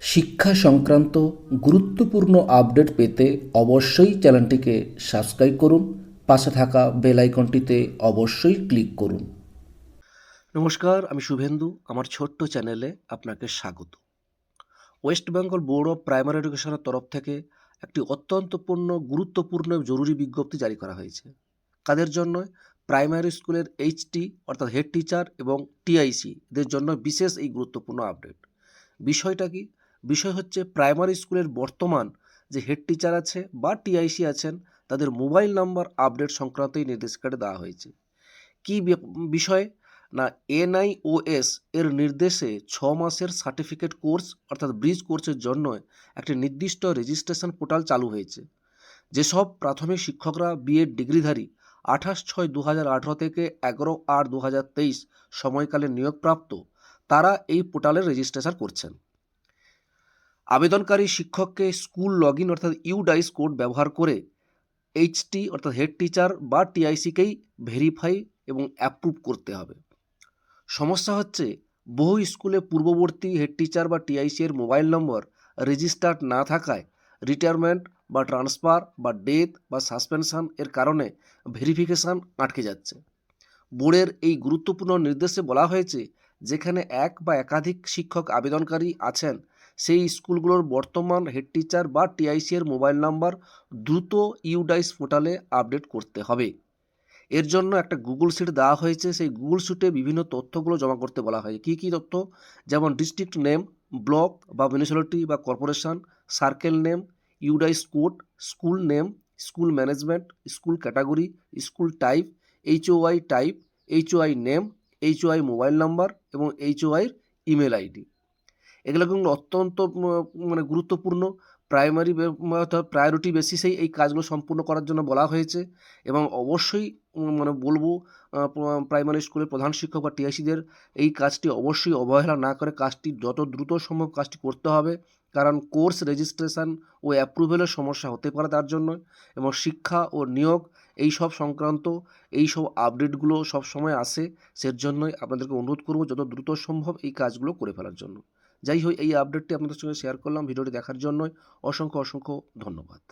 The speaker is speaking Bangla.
শিক্ষা সংক্রান্ত গুরুত্বপূর্ণ আপডেট পেতে অবশ্যই চ্যানেলটিকে সাবস্ক্রাইব করুন, পাশে থাকা বেল আইকনটিতে অবশ্যই ক্লিক করুন। নমস্কার, আমি শুভেন্দু, আমার ছোট্ট চ্যানেলে আপনাকে স্বাগত। West Bengal board of primary এডুকেশনের তরফ থেকে একটি অত্যন্তপূর্ণ গুরুত্বপূর্ণ, জরুরি বিজ্ঞপ্তি জারি করা হয়েছে। কাদের জন্য প্রাইমারি স্কুলের এইচটি, অর্থাৎ হেড টিচার এবং টিআইসি, এদের জন্য বিশেষ এই গুরুত্বপূর্ণ আপডেট। বিষয়টা কি? বিষয় হচ্ছে প্রাইমারি স্কুলের বর্তমান যে হেড টিচার আছে বা টিআইসি আছেন, তাদের মোবাইল নাম্বার আপডেট সংক্রান্ত এই নির্দেশিকাটা দেওয়া হয়েছে। কি বিষয়ে? না, এনআইওএস এর নির্দেশে ছ মাসের সার্টিফিকেট কোর্স অর্থাৎ ব্রিজ কোর্সের জন্য একটি নির্দিষ্ট রেজিস্ট্রেশন পোর্টাল চালু হয়েছে। যেসব প্রাথমিক শিক্ষকরা বিএড ডিগ্রিধারী, আঠাশ ছয় দু হাজার আঠেরো থেকে এগারো আট দু হাজার তেইশ সময়কালে নিয়োগপ্রাপ্ত, তারা এই পোর্টালে রেজিস্ট্রেশন করছেন। আবেদনকারী শিক্ষককে স্কুল লগ ইন অর্থাৎ ইউডাইস কোড ব্যবহার করে এইচটি অর্থাৎ হেড টিচার বা টিআইসিকেই ভেরিফাই এবং অ্যাপ্রুভ করতে হবে। সমস্যা হচ্ছে, বহু স্কুলে পূর্ববর্তী হেড টিচার বা টিআইসি এর মোবাইল নম্বর রেজিস্টার্ড না থাকায় রিটায়ারমেন্ট বা ট্রান্সফার বা ডেথ বা সাসপেনশন এর কারণে ভেরিফিকেশান আটকে যাচ্ছে। বোর্ডের এই গুরুত্বপূর্ণ নির্দেশে বলা হয়েছে, যেখানে এক বা একাধিক শিক্ষক আবেদনকারী আছেন সেই স্কুলগুলোর বর্তমান হেড টিচার বা টিআইসি এর মোবাইল নাম্বার দ্রুত ইউডাইস পোর্টালে আপডেট করতে হবে। এর জন্য একটা গুগল শিট দেওয়া হয়েছে। সেই গুগল শিটে বিভিন্ন তথ্যগুলো জমা করতে বলা হয় কী কী তথ্য? যেমন ডিস্ট্রিক্ট নেম ব্লক বা মিউনিসিপ্যালিটি বা corporation circle name UDISE code school name school management school category school type HOI type HOI name HOI mobile number এবং এইচওআইয়ের ইমেল আইডি এগুলো কিন্তু অত্যন্ত মানে গুরুত্বপূর্ণ। প্রাইমারি অর্থাৎ প্রায়োরিটি বেসিসেই এই কাজগুলো সম্পূর্ণ করার জন্য বলা হয়েছে এবং অবশ্যই মানে বলব প্রাইমারি স্কুলের প্রধান শিক্ষক বা টিআইসিদের এই কাজটি অবশ্যই অবহেলা না করে কাজটি যত দ্রুত সম্ভব কাজটি করতে হবে। কারণ কোর্স রেজিস্ট্রেশন ও অ্যাপ্রুভেলের সমস্যা হতে পারে তার জন্য এবং শিক্ষা ও নিয়োগ এই সব সংক্রান্ত এই সব আপডেটগুলো সব সময় আসে সের জন্যই আপনাদেরকে অনুরোধ করব যত দ্রুত সম্ভব এই কাজগুলো করে ফেলার জন্য। যাই হোক এই আপডেটটি আপনাদের সঙ্গে শেয়ার করলাম। ভিডিওটি দেখার জন্য অসংখ্য অসংখ্য ধন্যবাদ।